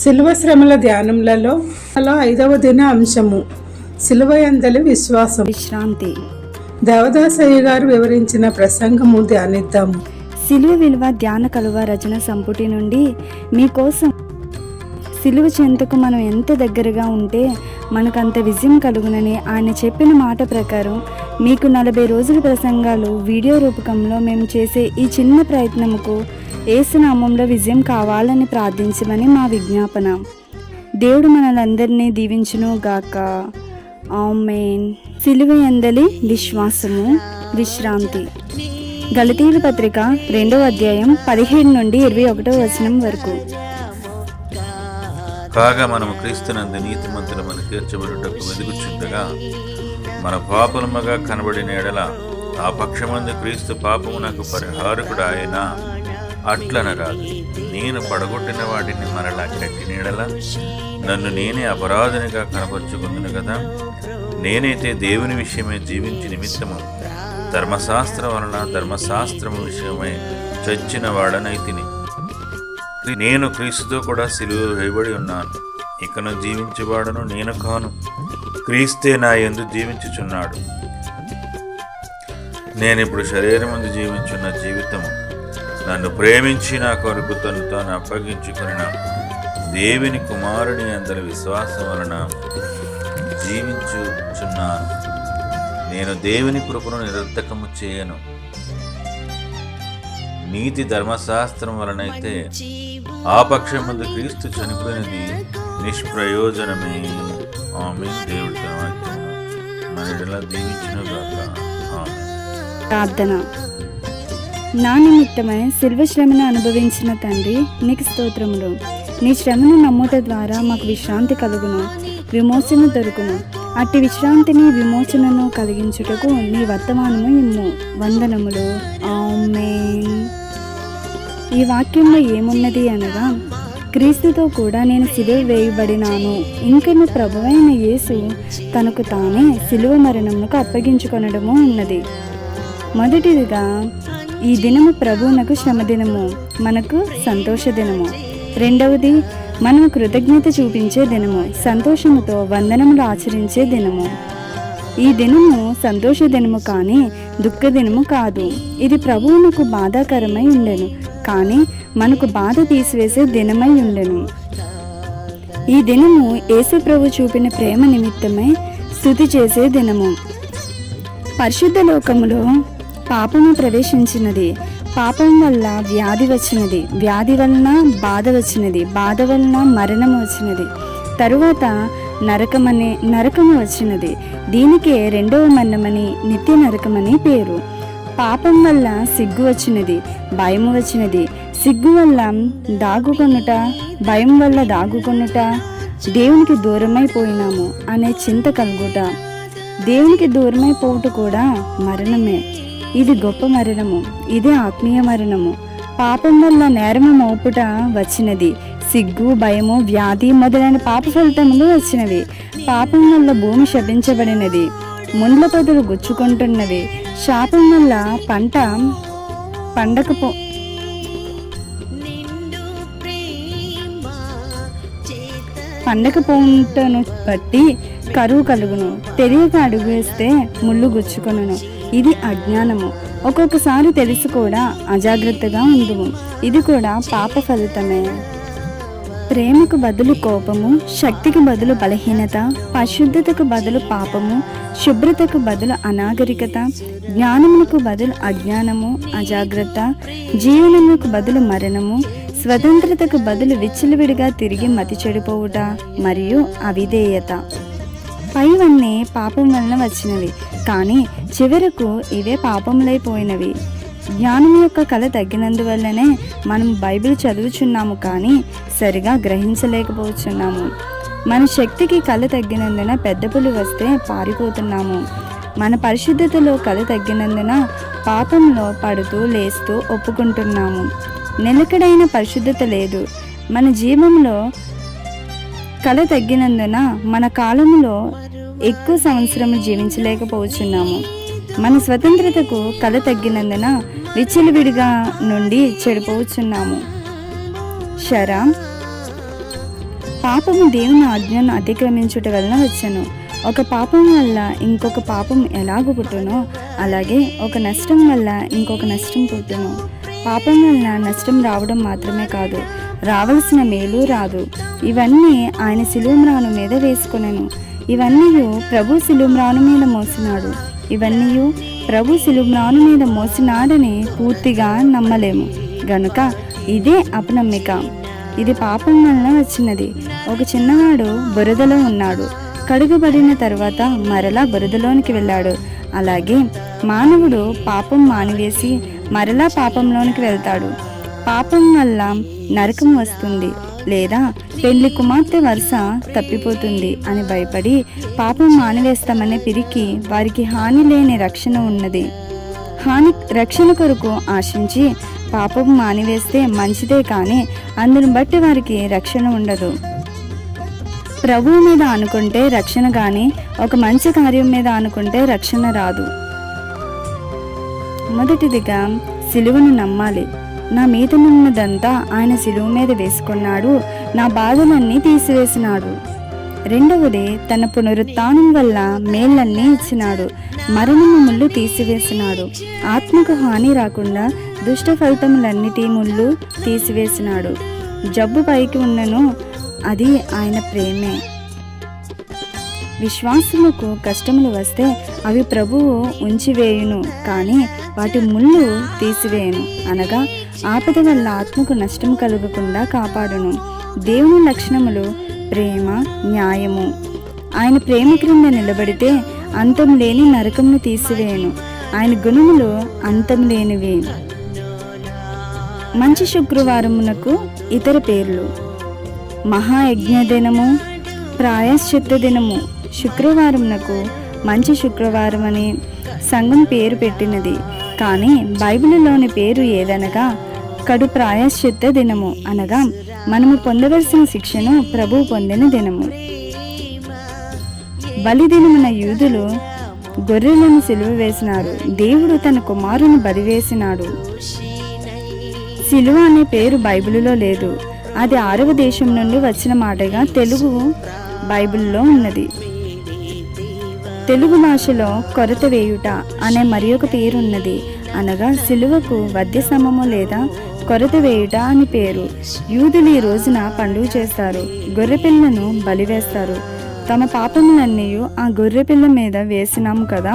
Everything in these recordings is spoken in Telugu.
శిలువ శ్రమల ధ్యానములలో అలా ఐదవ దిన అంశము శిలువ ఎందలి విశ్వాసం. విశ్రాంతి. దేవదాసయ్య గారు వివరించిన ప్రసంగము ధ్యానిద్దాము. సిలువ విలువ ధ్యాన కలువ రచన సంపుటి నుండి మీకోసం సిలువ చెంతకు మనం ఎంత దగ్గరగా ఉంటే మనకు అంత విజయం కలుగునని ఆయన చెప్పిన మాట ప్రకారం మీకు నలభై రోజుల ప్రసంగాలు వీడియో రూపకంలో మేము చేసే ఈ చిన్న ప్రయత్నముకు ఏసునామంలో విజయం కావాలని ప్రార్థించమని మా విజ్ఞాపన. దేవుడు మనలందరినీ దీవించును గాక ఆమెన్. సిలువ ఎందలి విశ్వాసము విశ్రాంతి. గలతీయుల పత్రిక రెండవ అధ్యాయం పదిహేడు నుండి ఇరవై ఒకటో వచనం వరకు. కాగా మనము క్రీస్తునందు నీతిమంతులమని తీర్చబడుటకు వెదుగుచుండగా మన పాపలముగా కనబడిన ఎడల ఆ పక్షమందు క్రీస్తు పాపమునకు పరిహారకుడు ఆయన. అట్లనరాదు. నేను పడగొట్టిన వాటిని మరలా కట్టిన నీడలా? నన్ను నేనే అపరాధనిగా కనపరుచుకుందును కదా? నేనైతే దేవుని విషయమై జీవించి నిమిత్తము. ధర్మశాస్త్రం వలన ధర్మశాస్త్రము విషయమై చచ్చిన వాడనైతిని నేను క్రీస్తుతో కూడా సిలువ వేయబడి ఉన్నాను. ఇకను జీవించేవాడను నేను కాను. క్రీస్తే నా ఎందు జీవించుచున్నాడు. నేనిప్పుడు శరీరం ముందు జీవించున్న జీవితము. నన్ను ప్రేమించి నా కొరకు తను తాను అప్పగించుకున్న దేవుని కుమారుని అందరి విశ్వాసం వలన జీవించుచున్నాను. నేను దేవుని కృపను నిరర్థకము చేయను. నీతి ధర్మశాస్త్రం వలనైతే ఆ పక్షం ముందు క్రీస్తు చనిపోయినది నిష్ప్రయోజనమే. ఆమె దేవుడి తన మన దీవించిన ప్రార్థన. నా నిమిత్తమై శిల్వ శ్రమను అనుభవించిన తండ్రి నీకు స్తోత్రములు. నీ శ్రమను నమ్ముట ద్వారా మాకు విశ్రాంతి కలుగును. విమోచన దొరుకును. అట్టి విశ్రాంతిని విమోచనను కలిగించుటకు నీ వర్తమానము ఇమ్ము. వందనములు. ఆమేన్. ఈ వాక్యంలో ఏమున్నది అనగా క్రీస్తుతో కూడా నేను సిలువ వేయబడినాను. ఇంకను ప్రభువైన యేసు తనకు తానే సిలువ మరణమునకు అప్పగించుకొనడము ఉన్నది. మొదటిదిగా ఈ దినము ప్రభువునకు శ్రమదినము మనకు సంతోష దినము రెండవది మనం కృతజ్ఞత చూపించే దినము సంతోషముతో వందనములు ఆచరించే దినము. ఈ దినము సంతోష దినము కానీ దుఃఖ దినము కాదు. ఇది ప్రభువునకు బాధాకరమై ఉండెను కానీ మనకు బాధ తీసివేసే దినమై ఉండెను. ఈ దినము యేసు ప్రభు చూపిన ప్రేమ నిమిత్తమై స్థుతి చేసే దినము. పరిశుద్ధ లోకములో పాపము ప్రవేశించినది. పాపం వల్ల వ్యాధి వచ్చినది. వ్యాధి వలన బాధ వచ్చినది. బాధ వలన మరణం వచ్చినది. తరువాత నరకమనే నరకము వచ్చినది. దీనికే రెండవ మరణమని నిత్య నరకమని పేరు. పాపం వల్ల సిగ్గు వచ్చినది. భయం వచ్చినది. సిగ్గు వల్ల దాగుకొనుట భయం వల్ల దాగుకొనుట దేవునికి దూరమైపోయినాము అనే చింత కలుగుట. దేవునికి దూరమైపోవుట కూడా మరణమే. ఇది గొప్ప మరణము ఇది ఆత్మీయ మరణము. పాపం వల్ల నేరము మోపుట వచ్చినది సిగ్గు భయము వ్యాధి మొదలైన పాప ఫలితములు వచ్చినవి. పాపం వల్ల భూమి శపించబడినది ముండ్ల పొదలు గుచ్చుకుంటున్నవి. శాపం వల్ల పంట పండకపో పండకపోవుటను బట్టి కరువు కలుగును. తెలియక అడుగు వేస్తే ముళ్ళు గుచ్చుకొనును. ఇది అజ్ఞానము. ఒక్కొక్కసారి తెలిసి కూడా అజాగ్రత్తగా ఉండుము. ఇది కూడా పాప ఫలితమే. ప్రేమకు బదులు కోపము శక్తికి బదులు బలహీనత పరిశుద్ధతకు బదులు పాపము శుభ్రతకు బదులు అనాగరికత జ్ఞానమునకు బదులు అజ్ఞానము అజాగ్రత్త జీవనముకు బదులు మరణము స్వతంత్రతకు బదులు విచ్చలవిడిగా తిరిగి మతి చెడిపోవుట మరియు అవిధేయత. పైవన్నీ పాపం వలన వచ్చినవి. కానీ చివరకు ఇవే పాపములైపోయినవి. జ్ఞానం యొక్క కళ తగ్గినందువల్లనే మనం బైబిల్ చదువుచున్నాము కానీ సరిగా గ్రహించలేకపోతున్నాము. మన శక్తికి కళ తగ్గినందున పెద్ద పులి వస్తే పారిపోతున్నాము. మన పరిశుద్ధతలో కళ తగ్గినందున పాపంలో పడుతూ లేస్తూ ఒప్పుకుంటున్నాము. నిలకడైన పరిశుద్ధత లేదు. మన జీవంలో కళ తగ్గినందున మన కాలంలో ఎక్కువ సంవత్సరం జీవించలేకపోతున్నాము మన స్వతంత్రతకు కళ తగ్గినందున విచ్చలవిడిగా నుండి చెడిపోవచ్చున్నాము శరా పాపము దేవుని ఆజ్ఞను అతిక్రమించుట వలన వచ్చాను. ఒక పాపం వల్ల ఇంకొక పాపం ఎలాగ పుట్టునో అలాగే ఒక నష్టం వల్ల ఇంకొక నష్టం పుట్టును. పాపం వల్ల నష్టం రావడం మాత్రమే కాదు రావలసిన మేలు రాదు. ఇవన్నీ ఆయన శిలుమ్రాను మీద వేసుకొనెను. ఇవన్నీ ప్రభు శిలుమ్రాను మీద మోసినాడు. ఇవన్నీ ప్రభు శిలుమ్రాను మీద మోసినాడని పూర్తిగా నమ్మలేము. గనుక ఇదే అపనమ్మిక. ఇది పాపం వలన వచ్చినది. ఒక చిన్నవాడు బురదలో ఉన్నాడు. కడుగుబడిన తర్వాత మరలా బురదలోనికి వెళ్ళాడు. అలాగే మానవుడు పాపం మానివేసి మరలా పాపంలోనికి వెళ్తాడు. పాపం వల్ల నరకం వస్తుంది. లేదా పెళ్ళి కుమార్తె వరుస తప్పిపోతుంది అని భయపడి పాపం మానివేస్తామనే పిరికి వారికి హాని లేని రక్షణ ఉన్నది. హాని రక్షణ కొరకు ఆశించి పాపం మానివేస్తే మంచిదే కానీ అందును బట్టి వారికి రక్షణ ఉండదు. ప్రభువు మీద అనుకుంటే రక్షణ కానీ ఒక మంచి కార్యం మీద అనుకుంటే రక్షణ రాదు. మొదటిదిగా సిలువను నమ్మాలి. నా మీద నున్నదంతా ఆయన శిలువ మీద వేసుకున్నాడు. నా బాధలన్నీ తీసివేసినాడు. రెండవది తన పునరుత్నం వల్ల మేళ్ళన్నీ ఇచ్చినాడు. మరణము ముళ్ళు తీసివేసినాడు. ఆత్మకు హాని రాకుండా దుష్ట ఫలితములన్నిటి ముళ్ళు తీసివేసినాడు. జబ్బు పైకి ఉన్నను అది ఆయన ప్రేమే. విశ్వాసులకు కష్టములు వస్తే అవి ప్రభువు ఉంచివేయును కానీ వాటి ముళ్ళు తీసివేయును అనగా ఆపద వల్ల ఆత్మకు నష్టం కలగకుండా కాపాడును. దేవుని లక్షణములు ప్రేమ న్యాయము. ఆయన ప్రేమ క్రింద నిలబడితే అంతం లేని నరకమును తీసివేయను. ఆయన గుణములు అంతం లేనివి. మంచి శుక్రవారమునకు ఇతర పేర్లు. మహాయజ్ఞ దినము ప్రాయశ్చిత్త దినము. శుక్రవారమునకు మంచి శుక్రవారం అని సంఘం పేరు పెట్టినది. కానీ బైబిల్లోని పేరు ఏదనగా కడు ప్రాయశ్చిత్త దినము అనగా మనము పొందవలసిన శిక్షను ప్రభువు పొందిన దినము. బలిదినమున యూదులు గొర్రెలను సిలువ వేసినారు. దేవుడు తన కుమారుని బలివేసినాడు. సిలువ అనే పేరు బైబిలులో లేదు. అది ఆరవ దేశం నుండి వచ్చిన మాటగా తెలుగు బైబిల్లో ఉన్నది. తెలుగు భాషలో కొరత వేయుట అనే మరి ఒక పేరు ఉన్నది అనగా సిలువకు వద్య సమము లేదా కొరత వేయుట అని పేరు. యూదులు ఈ రోజున పండుగ చేస్తారు. గొర్రెపిల్లను బలివేస్తారు తమ పాపములన్నీ ఆ గొర్రెపిల్ల మీద వేసినాము కదా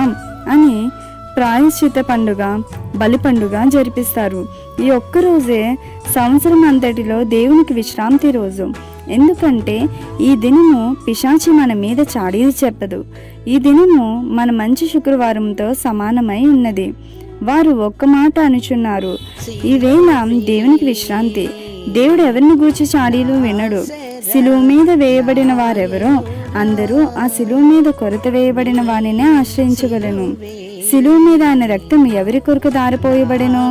అని ప్రాయశ్చిత పండుగ బలి పండుగ జరిపిస్తారు. ఈ ఒక్క రోజే సంవత్సరం అంతటిలో దేవునికి విశ్రాంతి రోజు. ఎందుకంటే ఈ దినము పిశాచి మన మీద చాడీలు చెప్పదు. ఈ దినము మన మంచి శుక్రవారంతో సమానమై ఉన్నది. వారు ఒక్క మాట అనుచున్నారు. ఈ దేవునికి విశ్రాంతి. దేవుడు ఎవరిని గూర్చి చాడీలు వినడు. శిలువు మీద వేయబడిన వారెవరో అందరూ ఆ సిలువ మీద కొరత వేయబడిన వానినే ఆశ్రయించగలను. సిలువ మీద ఆయన రక్తం ఎవరి కొరకు దారిపోయబడెను?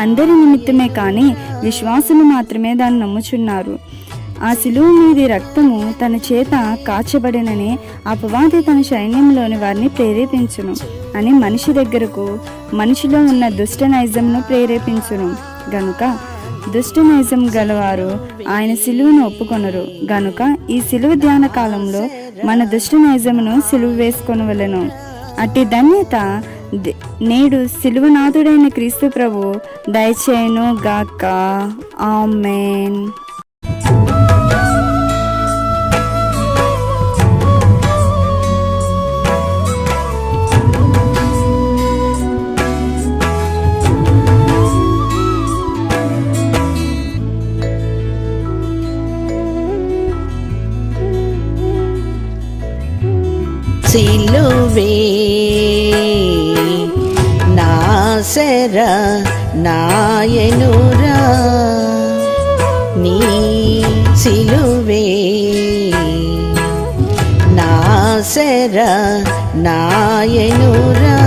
అందరి నిమిత్తమే కానీ విశ్వాసులు మాత్రమే దాన్ని నమ్ముచున్నారు. ఆ సిలువ మీది రక్తము తన చేత కాచబడినని అపవాది తన సైన్యంలోని వారిని ప్రేరేపించును. అని మనిషి దగ్గరకు మనిషిలో ఉన్న దుష్ట నైజంను ప్రేరేపించును. గనుక దుష్ట నైజం గలవారు ఆయన సిలువను ఒప్పుకొనరు. గనుక ఈ సిలువ ధ్యాన కాలంలో మన దుష్ట నైజమును సిలువ వేసుకొనవలెను. అట్టి ధన్యత నేడు సిలువనాథుడైన క్రీస్తు ప్రభు దయచేయను గాక ఆమెన్. సిలువే నాసర నాయనురా నీ సిలువే నాసర నాయనురా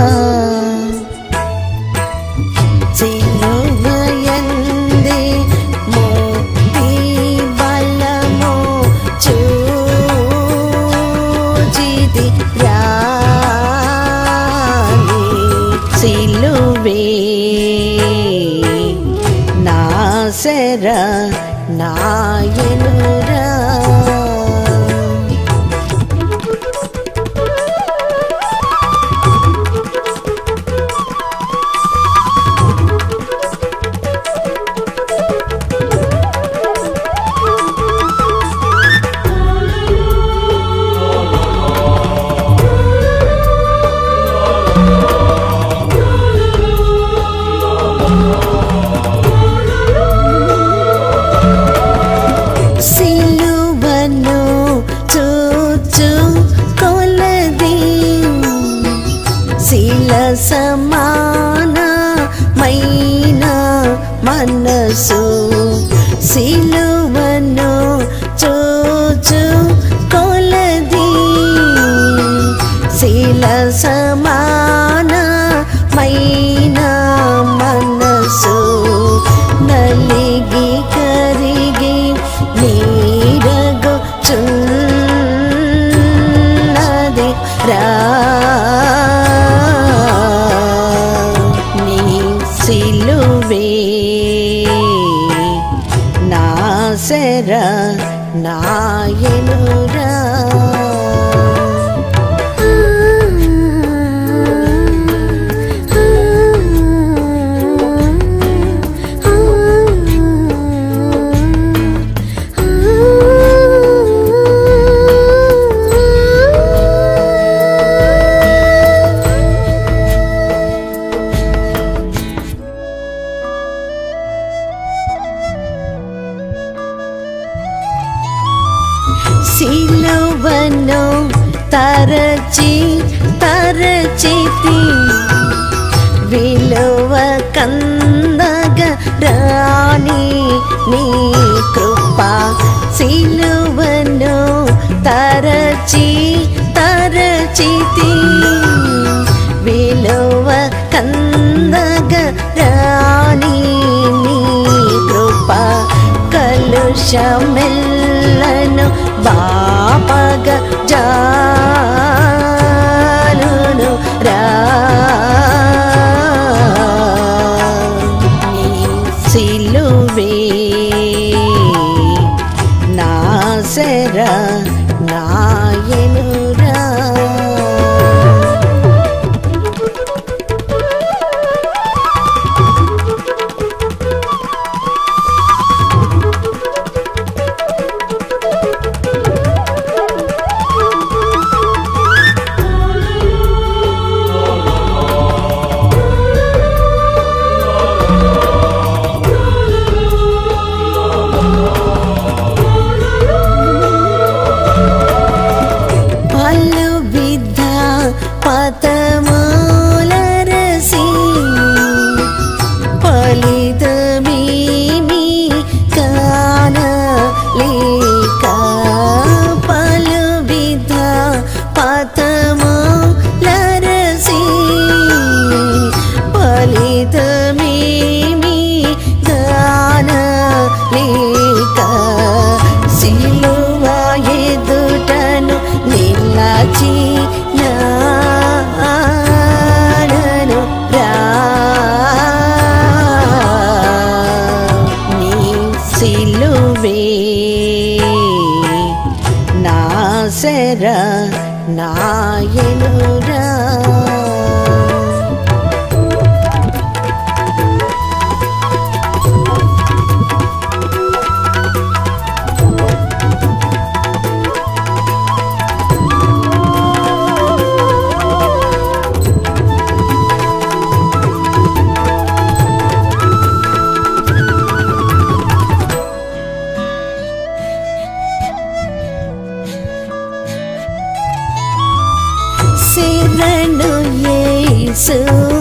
తరచి తరచితి విలువ కందగ రాణి నీ కృప సిలువను తరచి తరచితి విలువ కందగ రాణి నీ కృప కలుషమిల్ ఆసరా నాయనురా soon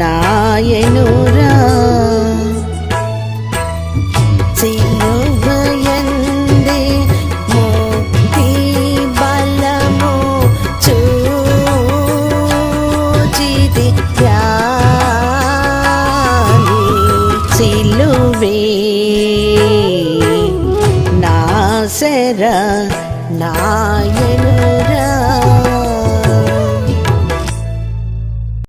నాయనురా.